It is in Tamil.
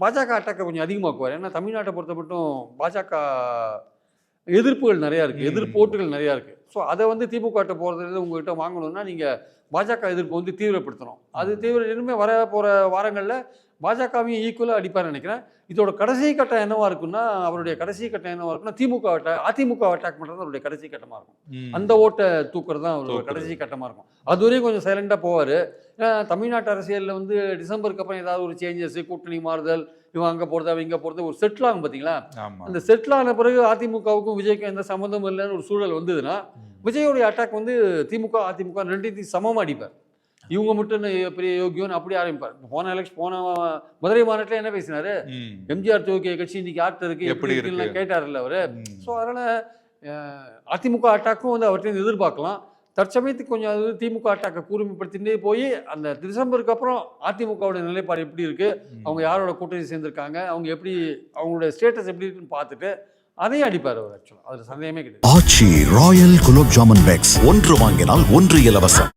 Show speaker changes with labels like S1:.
S1: பாஜக அட்டாக்கை கொஞ்சம் அதிகமாக்குவார் ஏன்னா தமிழ்நாட்டை பொறுத்த மட்டும் பாஜக எதிர்ப்புகள் நிறையா இருக்குது. எதிர்ப்போட்டுகள் நிறையா இருக்குது ஸோ அதை வந்து திமுக போகிறதுல உங்ககிட்ட வாங்கணும்னா நீங்கள் பாஜக எதிர்ப்பு வந்து தீவிரப்படுத்தணும். அது தீவிர இனிமேல் வர போகிற வாரங்களில் பாஜகவையும் ஈக்குவலாக அடிப்பார்னு நினைக்கிறேன். இதோட கடைசி கட்டம் என்னவா இருக்குன்னா அவருடைய கடைசி கட்டம் என்னவா இருக்குன்னா திமுக அதிமுக அட்டாக் பண்ணுறது அவருடைய கடைசி கட்டமாக இருக்கும். அந்த ஓட்டை தூக்குறது தான் அவரோட. கடைசி கட்டமாக இருக்கும். அது வரையும் கொஞ்சம் சைலண்டாக போவார். தமிழ்நாட்டு அரசியலில் வந்து டிசம்பருக்கு அப்புறம் ஏதாவது ஒரு சேஞ்சஸ் கூட்டணி மாறுதல் இவன் அங்கே போகிறது அவன் இங்கே போகிறது ஒரு செட்டில் ஆகும் பார்த்தீங்களா அந்த செட்டில் ஆன பிறகு அதிமுகவுக்கும் விஜய்க்கும் எந்த சம்மந்தமும் இல்லைன்னு ஒரு சூழல் வந்ததுன்னா. விஜயோடைய அட்டாக் வந்து திமுக அதிமுக ரெண்டுத்தையும் சமமாக அடிப்பார். இவங்க மட்டும் பெரிய யோகியோன்னு அப்படி ஆரம்பிப்பார். போன எலெக்ஷன் போன மதுரை மாநாட்டில் என்ன பேசினாரு. எம்ஜிஆர் துவக்கிய கட்சி இன்னைக்கு யார்கிட்ட இருக்கு
S2: எப்படி
S1: இருக்குன்னு கேட்டார்ல அவரு. ஸோ அதனால் அதிமுக அட்டாக்கும் வந்து அவர்கிட்ட எதிர்பார்க்கலாம். தற்சமயத்துக்கு கொஞ்சம் அது திமுக அட்டாக்கை கூர்மைப்படுத்திட்டே போய் அந்த டிசம்பருக்கு அப்புறம் அதிமுகவோட நிலைப்பாடு எப்படி இருக்கு?
S2: ம்.
S1: அவங்க யாரோட கூட்டணி சேர்ந்திருக்காங்க? அவங்க எப்படி அவங்களோட ஸ்டேட்டஸ் எப்படி இருக்குன்னு பார்த்துட்டு அதையும் அடிப்பார் அவர் ஆக்சுவலாக அதில் சந்தேகமே கிடையாது.
S3: Aachi royal gulab jamun packs. ஒன்று வாங்கினால் ஒன்று இலவசம்.